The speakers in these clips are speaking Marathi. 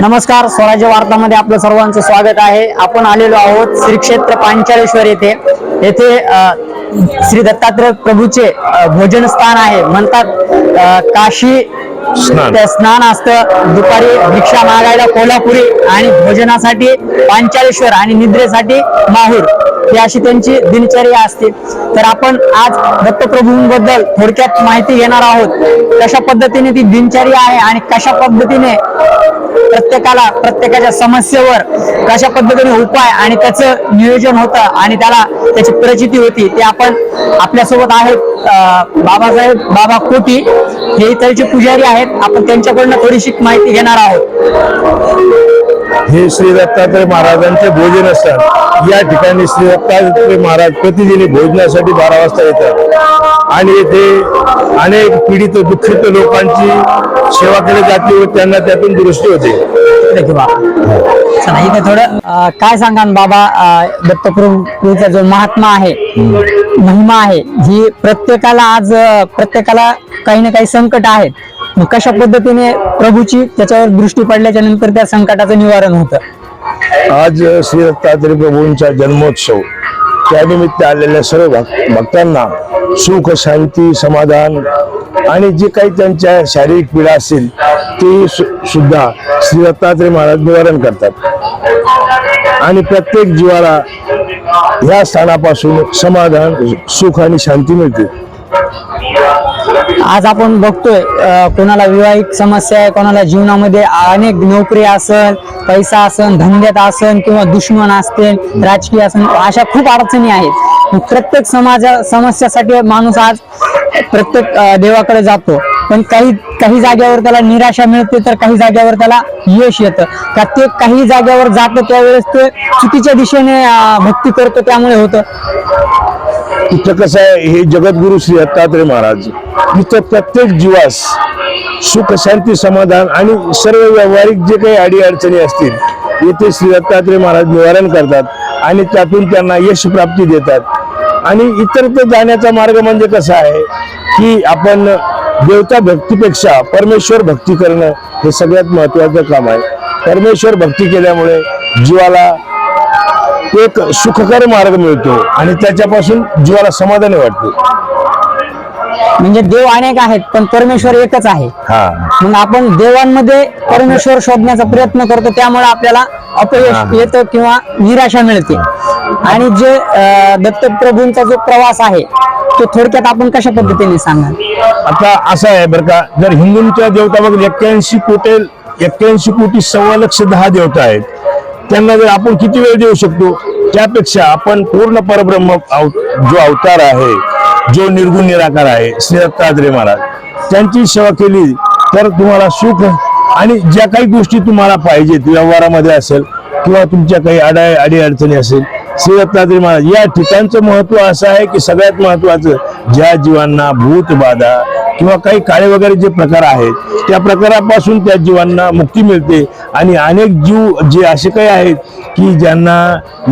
नमस्कार स्वराज्य वार्तामध्ये आपलं सर्वांचं स्वागत आहे. आपण आलेलो आहोत श्री क्षेत्र पांचाळेश्वर येथे. येथे श्री दत्तात्रय प्रभूचे भोजन स्थान आहे. म्हणतात काशी स्नान. असतं दुपारी भिक्षा मागायला कोल्हापुरी आणि भोजनासाठी पांचाळेश्वर आणि निद्रेसाठी माहूर. ही अशी त्यांची दिनचर्या असते. तर आपण आज दत्तप्रभूंबद्दल थोडक्यात माहिती घेणार आहोत. कशा पद्धतीने ती दिनचर्या आहे आणि कशा पद्धतीने प्रत्येकाला प्रत्येकाच्या समस्येवर कशा पद्धतीने उपाय आणि त्याचं नियोजन होतं आणि त्याला त्याची प्रचिती होती ते आपण आपल्यासोबत आहेत बाबासाहेब बाबा कोटी. हे इथलचे पुजारी आहेत. आपण त्यांच्याकडनं थोडीशी माहिती घेणार आहोत. हे श्री दत्तात्रय महाराजांचे भोजन असतात. या ठिकाणी श्री दत्तात्रय महाराज प्रतिदिनी भोजनासाठी बारा वाजता येतात. आणि येथे अनेक पीडित दुःखित लोकांची सेवा केली जाते व त्यांना त्यातून दुरुस्ती होते. इथे थोडं काय सांगा बाबा दत्तप्रभूचा जो महात्मा आहे महिमा आहे ही प्रत्येकाला आज प्रत्येकाला काही ना काही संकट आहेत मग कशा पद्धतीने प्रभूची त्याच्यावर दृष्टी पडल्याच्या नंतर त्या संकटाचं निवारण होतं? आज श्री दत्तात्रय प्रभूंचा जन्मोत्सव. त्यानिमित्त आलेल्या सर्व भक्तांना सुख शांती समाधान आणि जे काही त्यांच्या शारीरिक पीडा असेल ती सुद्धा श्री दत्तात्रय महाराज निवारण करतात. आणि प्रत्येक जीवाला या स्थानापासून समाधान सुख आणि शांती मिळते. आज आपण बघतोय कोणाला विवाहिक समस्या आहे कोणाला जीवनामध्ये अनेक नोकरी असन पैसा असन धंद्यात असन किंवा दुश्मन असतील राजकीय असन अशा खूप अडचणी आहेत. मग प्रत्येक समाजा समस्यासाठी माणूस आज प्रत्येक देवाकडे जातो. पण काही काही जागेवर त्याला निराशा मिळते तर काही जागेवर त्याला यश येतं. का ते काही जागेवर जातं त्यावेळेस ते चुकीच्या दिशेने भक्ती करतो त्यामुळे होतं. इथं कसं आहे हे जगद्गुरु श्री दत्तात्रय महाराज इथं प्रत्येक जीवास सुख शांती समाधान आणि सर्व व्यावहारिक जे काही अडी अडचणी असतील येथे श्री दत्तात्रय महाराज निवारण करतात आणि त्यातून त्यांना यश प्राप्ती देतात. आणि इतर ते जाण्याचा मार्ग म्हणजे कसा आहे की आपण देवता भक्तीपेक्षा परमेश्वर भक्ती करणं हे सगळ्यात महत्वाचं काम आहे. परमेश्वर भक्ती केल्यामुळे जीवाला एक सुखकर मार्ग मिळतो आणि त्याच्यापासून जीवाला समाधानी वाटते. म्हणजे देव अनेक आहेत पण परमेश्वर एकच आहे. हा. मग आपण देवांमध्ये परमेश्वर शोधण्याचा प्रयत्न करतो त्यामुळे आपल्याला अपयश. येतं किंवा निराशा मिळते. आणि जे अं, दत्तप्रभूंचा जो प्रवास आहे तो थोडक्यात आपण कशा पद्धतीने सांगा आता असं आहे बरं का जर हिंदूंच्या देवता बघ एक्क्याऐंशी कोटी एक्क्याऐंशी कोटी सव्वा लक्ष दहा देवता आहेत. त्यांना जर आपण किती वेळ देऊ शकतो त्यापेक्षा आपण पूर्ण परब्रह्म जो अवतार आहे जो निर्गुण निराकार आहे श्री दत्तात्रय महाराज त्यांची सेवा केली तर तुम्हाला सुख आणि ज्या काही गोष्टी तुम्हाला पाहिजेत व्यवहारामध्ये असेल किंवा तुमच्या काही अडा अडी अडचणी असेल श्री दत्तात्रय महाराज या ठिकाणचं महत्त्व असं आहे की सगळ्यात महत्वाचं ज्या जीवांना भूतबाधा किंवा काही काळे वगैरे जे प्रकार आहेत त्या प्रकारापासून त्या जीवांना मुक्ती मिळते. आणि अनेक जीव जे असे काही आहेत की ज्यांना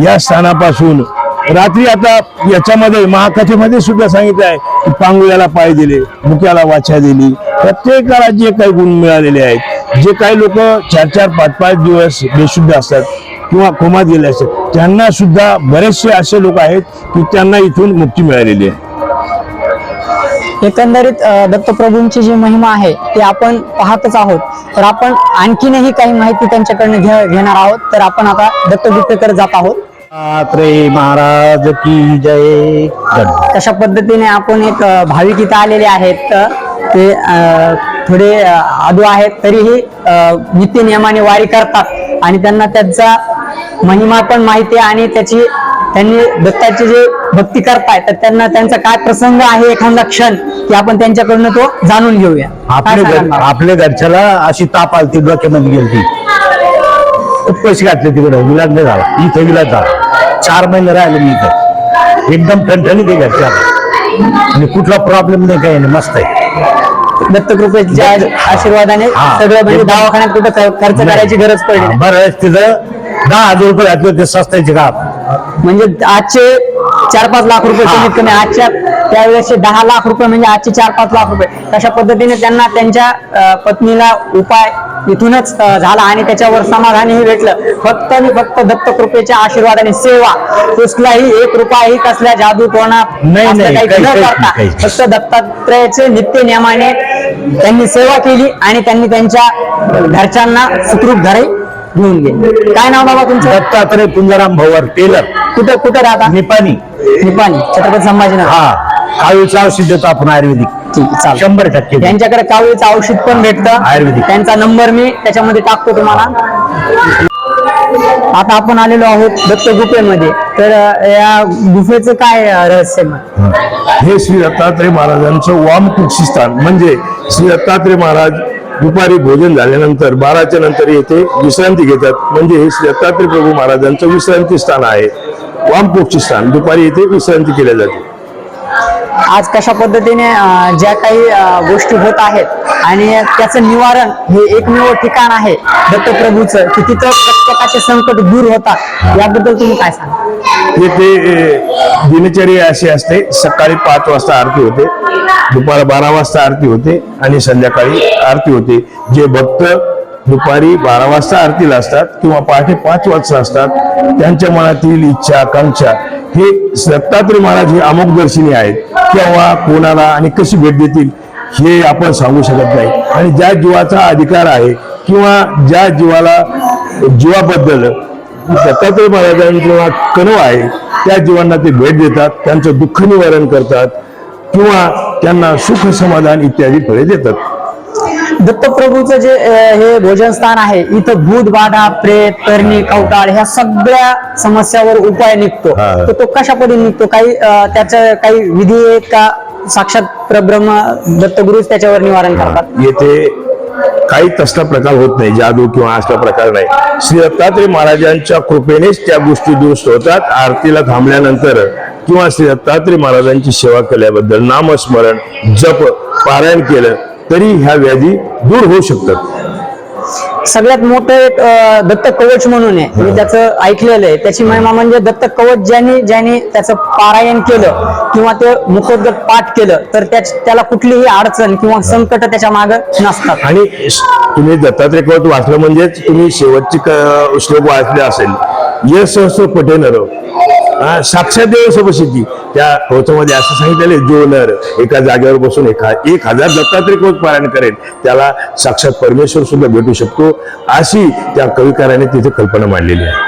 या स्थानापासून रात्री आता याच्यामध्ये महाकथेमध्ये सुद्धा सांगितलं आहे की पांगुळ्याला पाय दिले मुक्याला वाचा दिली. प्रत्येकाला जे काही गुण मिळालेले आहेत जे काही लोक चार चार पाच पाच दिवस बेशुद्ध असतात किंवा कोमात गेले असतात त्यांना सुद्धा बरेचसे असे लोक आहेत की त्यांना इथून मुक्ती मिळालेली आहे. एकंदरीत दत्तप्रभूंची जी महिमा आहे ती आपण पाहतच आहोत. तर आपण आणखीनही काही माहिती त्यांच्याकडनं घे घेणार आहोत. तर आपण आता दत्तगुप्तेकडे जात आहोत. महाराज की जय. कशा पद्धतीने आपण एक भाविक इथं आलेले आहेत. ते अ, थोडे आदू आहेत. तरीही नियमाने वारी करतात. आणि त्यांना त्यांचा महिमा पण माहिती आहे आणि त्याची त्यांनी दत्ताची जे भक्ती करताय तर त्यांना त्यांचा काय प्रसंग आहे एखादा क्षण की आपण त्यांच्याकडनं तो जाणून घेऊया. काय आपल्या घर? आपल्या घरच्याला अशी ताप आलती डोक्यामध्ये गेलती. खूप पैसे घातले तिकडे विलाज नाही झाला. इथं विलाज झाला. चार महिने राहिले मी इथं. एकदम ठणठणी ते घरचे आणि कुठला प्रॉब्लेम नाही काही नाही मस्त आहे. दत्तकृपेच्या आशीर्वादाने. सगळं म्हणजे दवाखान्यात कुठं खर्च करायची गरज पडली. बरं तिथं दहा हजार रुपये घातले होते काम म्हणजे आजचे चार पाच लाख रुपये. कमीत कमी आजच्या त्यावेळेसचे दहा लाख रुपये म्हणजे आजचे चार पाच लाख रुपये तशा पद्धतीने त्यांना त्यांच्या पत्नीला उपाय इथूनच झाला आणि त्याच्यावर समाधानही भेटलं. फक्त आणि फक्त दत्त कृपेच्या आशीर्वादाने सेवा. कुठलाही एक रुपयाही कसल्या जादू टोणा करता. फक्त दत्तात्रयाचे नित्य नियमाने त्यांनी सेवा केली आणि त्यांनी त्यांच्या घरच्यांना सुखरूप घरी घेऊन गेले. काय नाव बाबा तुमचं? दत्तात्रय पुंजाराम भवर टेलर. कुठं कुठं राहता? निपाणी. निपाणी छत्रपती संभाजीनगर. हा. काळूचं औषध देतो आपण आयुर्वेदिक. ठीक आहे, चालेल. शंभर टक्के त्यांच्याकडे कावळीचं औषध पण भेटतं. आयुर्वेदिक. त्यांचा नंबर मी त्याच्यामध्ये टाकतो तुम्हाला. आता आपण आलेलो आहोत दत्त गुफेमध्ये. तर अं, या गुफेचं काय अं, रहस्य आहे मग? हे. श्री दत्तात्रय महाराजांचं वामकुक्षी स्थान. म्हणजे श्री दत्तात्रय महाराज दुपारी भोजन झाल्यानंतर बाराच्या नंतर येथे विश्रांती घेतात. म्हणजे हे श्री दत्तात्रय प्रभू महाराजांचं विश्रांती स्थान आहे. वामकुक्षी स्थान. दुपारी येथे विश्रांती केल्या जाते. आज कशा पद्धतीने ज्या काही गोष्टी होत आहेत आणि त्याचं निवारण हे एकमेव ठिकाण आहे दत्तप्रभूचं की तिथं प्रत्येकाचे संकट दूर होतात याबद्दल तुम्ही काय सांगा? येथे दिनचर्या अशी असते. सकाळी पाच वाजता आरती होते दुपार बारा वाजता आरती होते आणि संध्याकाळी आरती होते. जे भक्त दुपारी बारा वाजता आरतीला असतात किंवा पहाटे पाच वाजता असतात. त्यांच्या मनातील इच्छा आकांक्षा हे दत्तात्रय महाराज हे अमोकदर्शिनी आहेत. केव्हा कोणाला आणि कशी भेट देतील हे आपण सांगू शकत नाही. आणि ज्या जीवाचा अधिकार आहे किंवा ज्या जीवाला जीवाबद्दल दत्तात्रय महाराजांचा कणव आहे त्या जीवांना ते भेट देतात त्यांचं दुःख निवारण करतात किंवा त्यांना सुख समाधान इत्यादी फळे देतात. दत्तप्रभूचं जे हे भोजन स्थान आहे इथं भूत बाधा प्रेत करणी कवटाळ ह्या सगळ्या समस्यावर उपाय निघतो. तर तो कशा पद्धतीने निघतो? काही अं, त्याच्या काही विधी आहेत का? साक्षात प्रब्रह्म दत्तगुरुच त्याच्यावर निवारण करतात. येथे काही तसला प्रकार होत नाही जादू किंवा असला प्रकार नाही. श्री दत्तात्रय महाराजांच्या कृपेनेच त्या गोष्टी दुरुस्त होतात. आरतीला थांबल्यानंतर किंवा श्री दत्तात्रय महाराजांची सेवा केल्याबद्दल नामस्मरण जप पारायण केलं तरी ह्या व्याधी दूर होऊ शकतात. सगळ्यात मोठं एक दत्त कवच म्हणून आहे. मी त्याचं ऐकलेलं आहे. त्याची महिमा म्हणजे दत्त कवच ज्यांनी ज्यांनी त्याचं पारायण केलं किंवा ते मुखोद्गत पाठ केलं तर त्याला कुठलीही अडचण किंवा संकट त्याच्यामागे नसतात. आणि तुम्ही दत्तात्रय कवच वाचलं म्हणजेच तुम्ही शेवटची श्लोक वाचले असेल. ये सहस्र पटेनर हा, साक्षात देव सबसिद्धी त्या कवचामध्ये असं सांगितलेले आहे, जो नर एका जागेवर बसून एका एक हजार दत्तात्रय कवच पारायण करेल. त्याला साक्षात परमेश्वर सुद्धा भेटू शकतो. अशी त्या कविकाराने तिथे कल्पना मांडलेली आहे.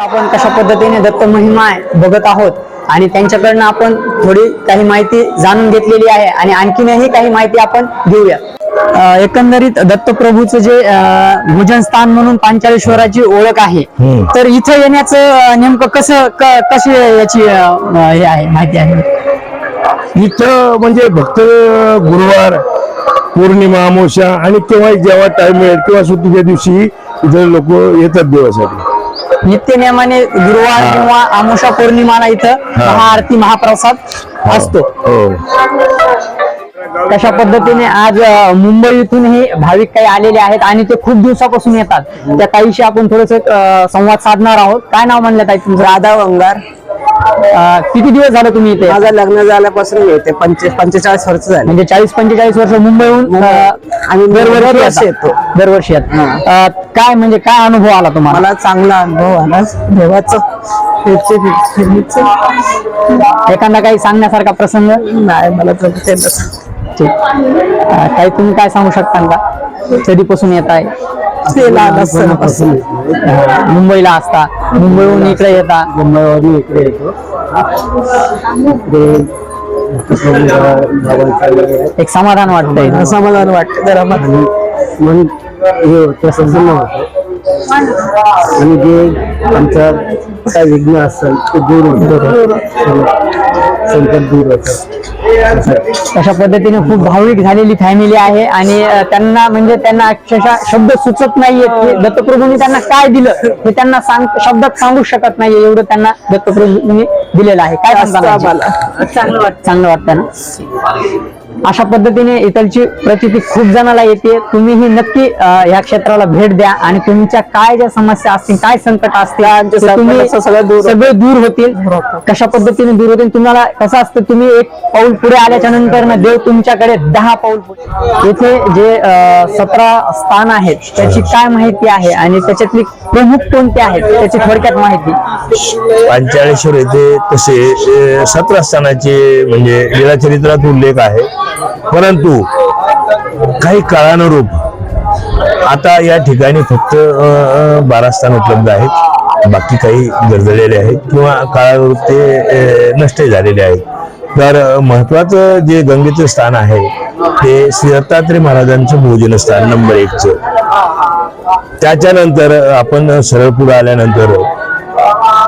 आपण कशा पद्धतीने दत्त महिमा बघत आहोत आणि त्यांच्याकडनं आपण थोडी काही माहिती जाणून घेतलेली आहे आणि आणखीनही काही माहिती आपण घेऊया. एकंदरीत दत्तप्रभूचं जे भोजन स्थान म्हणून पांचाळेश्वराची ओळख आहे. तर इथं येण्याचं नेमकं कसं कशी याची हे आहे माहिती आहे? इथं म्हणजे फक्त गुरुवार पौर्णिमा अमावस्या आणि केव्हा जेव्हा टाइम मिळेल किंवा सुट्टीच्या दिवशी इथे लोक येतात देवासाठी. नित्य नियमाने गुरुवार किंवा आमोशा पौर्णिमाला इथं महाआरती महाप्रसाद असतो. हो. कशा पद्धतीने आज मुंबईतूनही भाविक काही आलेले आहेत आणि ते खूप दिवसापासून येतात. त्या काहीशी आपण थोडस संवाद साधणार आहोत. काय नाव म्हणलं ताई तुमचं? राधा वंगार. अ, किती दिवस झाले तुम्ही इथे? माझं लग्न झाल्यापासून येते पंचे पंचेचाळीस वर्ष झाले. म्हणजे चाळीस पंचेचाळीस वर्ष मुंबईहून अ, आणि दरवर्षी. येतो. दरवर्षी येतात. अ, काय म्हणजे काय अनुभव आला तुम्हाला? मला चांगला अनुभव आला. देवाचं. एखादा काही सांगण्यासारखा प्रसंग? नाही मला तर ते नसतं. ठीक काही तुम्ही काय सांगू शकता का? कधीपासून येत आहे? मुंबईला असता. मुंबईहून इकडे येता. मुंबईवरून इकडे येतो. इकडे एक समाधान वाटतंय. समाधान वाटतं जरा हे प्रसन्न होतं. आणि जे आमचा काय विघ्न असेल ते दूर होतं. संकट दूर होतं. अशा पद्धतीने खूप भाविक झालेली फॅमिली आहे आणि त्यांना म्हणजे त्यांना अक्षरशः शब्द सुचत नाहीये की दत्तप्रभूंनी त्यांना काय दिलं हे त्यांना सांग शब्दात सांगू शकत नाहीये एवढं त्यांना दत्तप्रभूंनी दिलेलं आहे. काय सांगता आम्हाला. चांगलं वाटतं. चांगलं वाटतं ना? अशा पद्धतीने इथलची प्रतिती खूप जणाला येते. तुम्हीही नक्की ह्या क्षेत्राला भेट द्या आणि तुमच्या काय ज्या समस्या असतील काय संकट असतील सगळे दूर होतील. कशा पद्धतीने दूर होतील तुम्हाला कसं असतं तुम्ही एक पाऊल पुढे आल्याच्यानंतर ना देव तुमच्याकडे दहा पाऊल पुढे. येथे जे सतरा स्थान आहेत त्याची काय माहिती आहे आणि त्याच्यातली प्रमुख कोणते आहेत त्याची थोडक्यात माहिती. पंचाळेश्वर येथे तसे सतरा स्थानाचे म्हणजे लीलाचरित्रात उल्लेख आहे. परंतु काही काळानुरूप आता या ठिकाणी फक्त बारा स्थान उपलब्ध आहेत. बाकी काही गरजलेले आहेत किंवा काळावर ते नष्ट झालेले आहेत. तर महत्वाचं जे गंगेचं स्थान आहे ते श्री दत्तात्रय महाराजांचं भोजन स्थान नंबर एकचं. त्याच्यानंतर आपण सरळ पुढे आल्यानंतर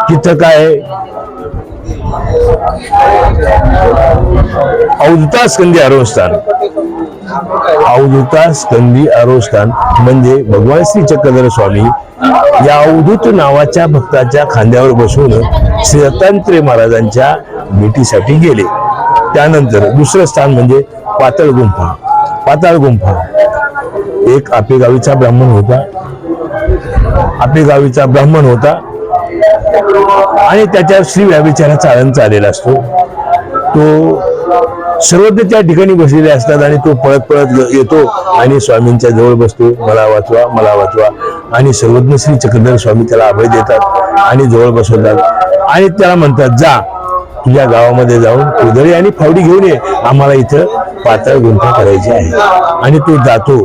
तिथं काय अवधूता स्कंदी आरोस्थान अवधूता स्कंदी आरोस्थान म्हणजे भगवान श्री चक्रधर स्वामी या अवधूत नावाच्या भक्ताच्या खांद्यावर बसून श्री दत्तात्रय महाराजांच्या भेटीसाठी गेले. त्यानंतर दुसरं स्थान म्हणजे पातळ गुंफा पाताळ गुंफा एक आपेगावीचा ब्राह्मण होता. आपेगावीचा ब्राह्मण होता. आणि त्याच्या श्री व्याविचाराचा आनंद आलेला असतो. तो सर्वज्ञ त्या ठिकाणी बसलेले असतात आणि तो पळत पळत येतो आणि स्वामींच्या जवळ बसतो. मला वाचवा मला वाचवा. आणि सर्वज्ञ श्री चक्रधर स्वामी त्याला अभय देतात आणि जवळ बसवतात. आणि त्याला म्हणतात जा तुझ्या गावामध्ये जाऊन कुदळी आणि फावडी घेऊन ये. आम्हाला इथं पातळ गुंठा करायची आहे. आणि तो जातो.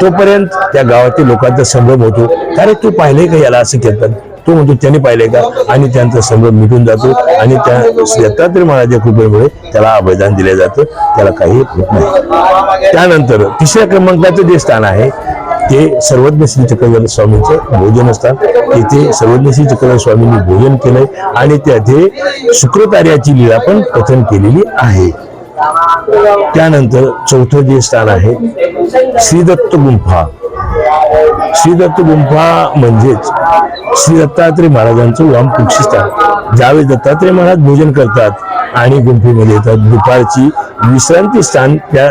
तोपर्यंत त्या गावातील लोकांचा संभ्रम होतो. अरे तू पाहिलंय का याला? असं करतात. तो म्हणतो त्याने पाहिले का? आणि त्यांचा संभ्रम मिटून जातो आणि त्या दत्तात्रय महाराजा कृपेमुळे त्याला अभयदान दिलं जातं. त्याला काही होत नाही. त्यानंतर तिसऱ्या क्रमांकाचं जे स्थान आहे ते सर्वज्ञ श्री चक्रधर स्वामींचं भोजन असतात तिथे सर्वज्ञ श्री चक्रधर स्वामींनी भोजन केलंय आणि त्याथे शुक्रतार्याची लीला पण कथन केलेली आहे. त्यानंतर चौथं जे स्थान आहे श्रीदत्त गुंफा. श्रीदत्त गुंफा म्हणजेच श्री दत्तात्रय महाराजांचं वाम स्थान ज्यावेळेस दत्तात्रय महाराज भोजन करतात आणि गुंफेमध्ये येतात दुपारची विश्रांती स्थान त्या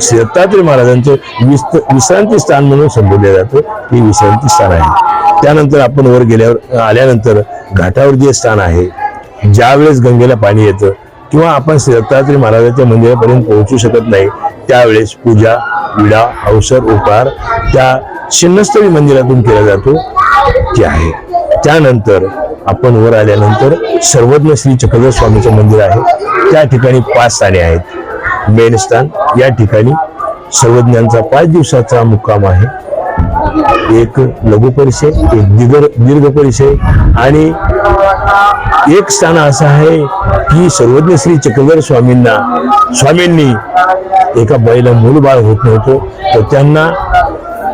श्री दत्तात्रय महाराजांचं विस्त विश्रांती स्थान म्हणून संबोधलं जातं. हे विश्रांती स्थान आहे. त्यानंतर आपण वर गेल्यावर आल्यानंतर घाटावर जे स्थान आहे ज्यावेळेस गंगेला पाणी येतं किंवा आपण श्री दत्तात्रय महाराजांच्या मंदिरापर्यंत पोहोचू शकत नाही त्यावेळेस पूजा विडा अवसर उपहार त्या शिन्नस्थळी मंदिरातून केला जातो ते आहे. त्यानंतर आपण वर आल्यानंतर सर्वज्ञ श्री चक्रधर स्वामीचं मंदिर आहे. त्या ठिकाणी पाच स्थाने आहेत. मेन स्थान या ठिकाणी सर्वज्ञांचा पाच दिवसाचा मुक्काम आहे. एक लघु परिचय एक दिगर दीर्घ परिचय आणि एक स्थान असं आहे की सर्वज्ञ श्री चक्रधर स्वामींना स्वामींनी एका बाईला मूलबाळ होत नव्हतं तर त्यांना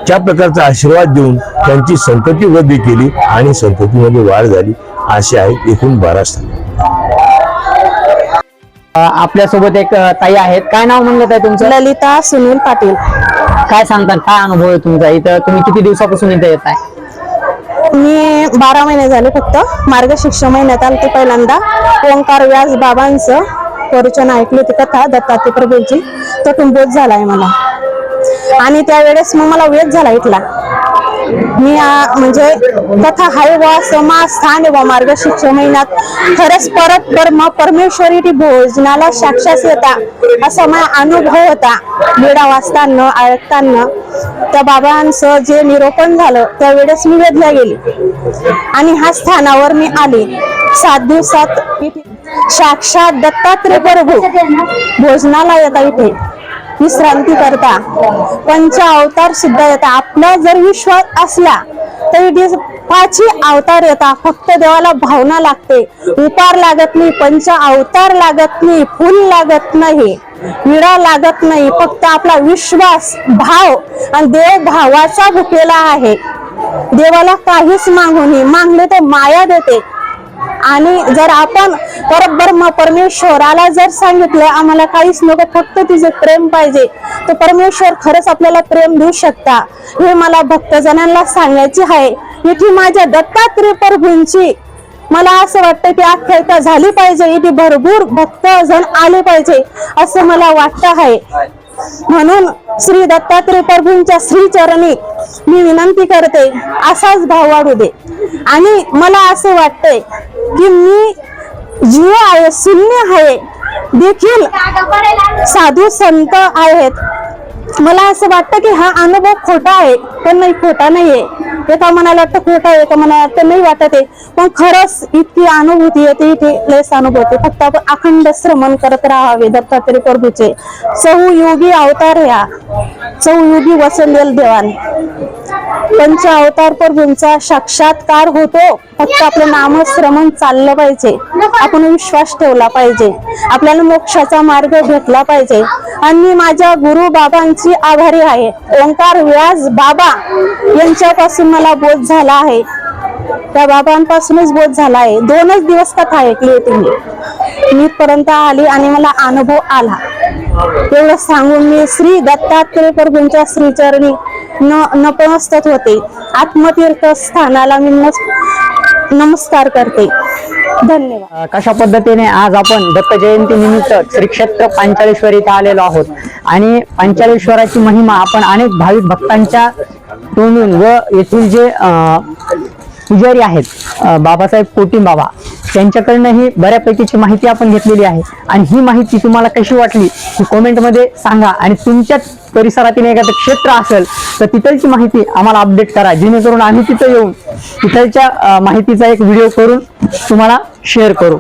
त्या प्रकारचा आशीर्वाद देऊन त्यांची संतती वृद्धी केली आणि संततीमध्ये वाढ झाली असे आहे एकूण बारा स्थान आपल्यासोबत एक ताई आहेत. काय नाव म्हणलं ताई तुमचं? ललिता सुनील पाटील. काय सांगतात काय अनुभव आहे तुमचा? इथं तुम्ही किती दिवसापासून इथं येत आहे? मी बारा महिने झाले फक्त. मार्गशीर्ष महिन्यात आलते पहिल्यांदा. ओंकार व्यास बाबांचं प्रवचन ऐकली होती कथा दत्तात्रय प्रभूंची. तो टुंबोज झालाय मला. आणि त्यावेळेस मग मला वेध झाला इथला. मी म्हणजे कथा हाय वा समा स्थान वा मार्गशीर्ष महिन्यात. खरंच परत परम परमेश्वरी ती भोजनाला साक्षात येता असा माझा अनुभव होता. वेडा वाचताना ऐकताना. त्या बाबांचं जे निरोपण झालं त्यावेळेस मी वेधल्या गेली. आणि ह्या स्थानावर मी आले. सात दिवसात साक्षात दत्तात्रय प्रभू. भोजनाला येता इथे. विश्रांती करता. पंच अवतार सुद्धा येतात आपला जर विश्वास असला तरी इथे पाचही अवतार येतात फक्त देवाला भावना लागते. उपार लागत नाही पंच अवतार लागत नाही फुल लागत नाही विडा लागत नाही. फक्त आपला विश्वास भाव आणि देव भावाचा भुकेला आहे. देवाला काहीच मागू नये. मागले तर माया देते. आणि जर आपण परब्रह्म परमेश्वराला जर सांगितलं आम्हाला काहीच नको फक्त तिचे प्रेम पाहिजे तर परमेश्वर खरंच आपल्याला प्रेम देऊ शकता. हे मला भक्तजनांना सांगायचे आहे. इथे माझ्या दत्तात्रय प्रभूंची मला असं वाटतं की आख्यायिका झाली पाहिजे. इथे भरपूर भक्तजण आले पाहिजे असं मला वाटतं आहे. म्हणून श्री दत्तात्रय प्रभूंच्या श्री चरणी मी विनंती करते असाच भाव वाढू दे. आणि मला असं वाटतंय की मी जीव आहे शून्य आहे देखील साधू संत आहेत. मला असं वाटतं की हा अनुभव खोटा आहे पण नाही खोटा नाहीये. एका मनाला वाटतं खोटा आहे एका मनाला वाटतं नाही वाटत आहे. पण खरंच इतकी अनुभूती येते इथे लयच अनुभवते. फक्त आपण अखंड श्रमण करत राहावे दत्तात्रय प्रभूचे. योगी अवतार ह्या. चौयुगी वसंदेल देवान. त्यांच्या अवतार प्रभूंचा साक्षात्कार होतो. फक्त आपलं नामश्रमण चाललं पाहिजे. आपण विश्वास ठेवला पाहिजे. आपल्याला मोक्षाचा मार्ग भेटला पाहिजे. आणि मी माझ्या गुरु बाबांची आभारी आहे. ओंकार व्यास बाबा यांच्यापासून मला बोध झाला आहे. त्या बाबांपासूनच बोध झाला आहे. दोनच दिवस कथा ऐकली होती मी. मी पर्यंत आली आणि मला अनुभव आला. एवढं सांगून मी श्री दत्तात्रय प्रभूंच्या श्रीचरणी न नपमस्तक होते. आत्मतीर्थ स्थानाला मी नमस्कार करते. धन्यवाद. अ, कशा पद्धतीने आज आपण दत्त जयंती निमित्त श्री क्षेत्र पांचाळेश्वर इथे आलेलो आहोत? आणि पांचाळेश्वराची महिमा आपण अनेक भाविक भक्तांच्या तोंडून व येथील जे अ, पुजारी आहेत. बाबासाहेब कोटीम बाबा त्यांच्याकडनं ही बऱ्यापैकीची माहिती आपण घेतलेली आहे. आणि ही माहिती तुम्हाला कशी वाटली ही कॉमेंटमध्ये सांगा. आणि तुमच्याच परिसरातील एखादं क्षेत्र असेल तर तिथलची माहिती आम्हाला अपडेट करा. जेणेकरून आम्ही तिथं येऊन तिथलच्या माहितीचा एक व्हिडिओ करून तुम्हाला शेअर करू.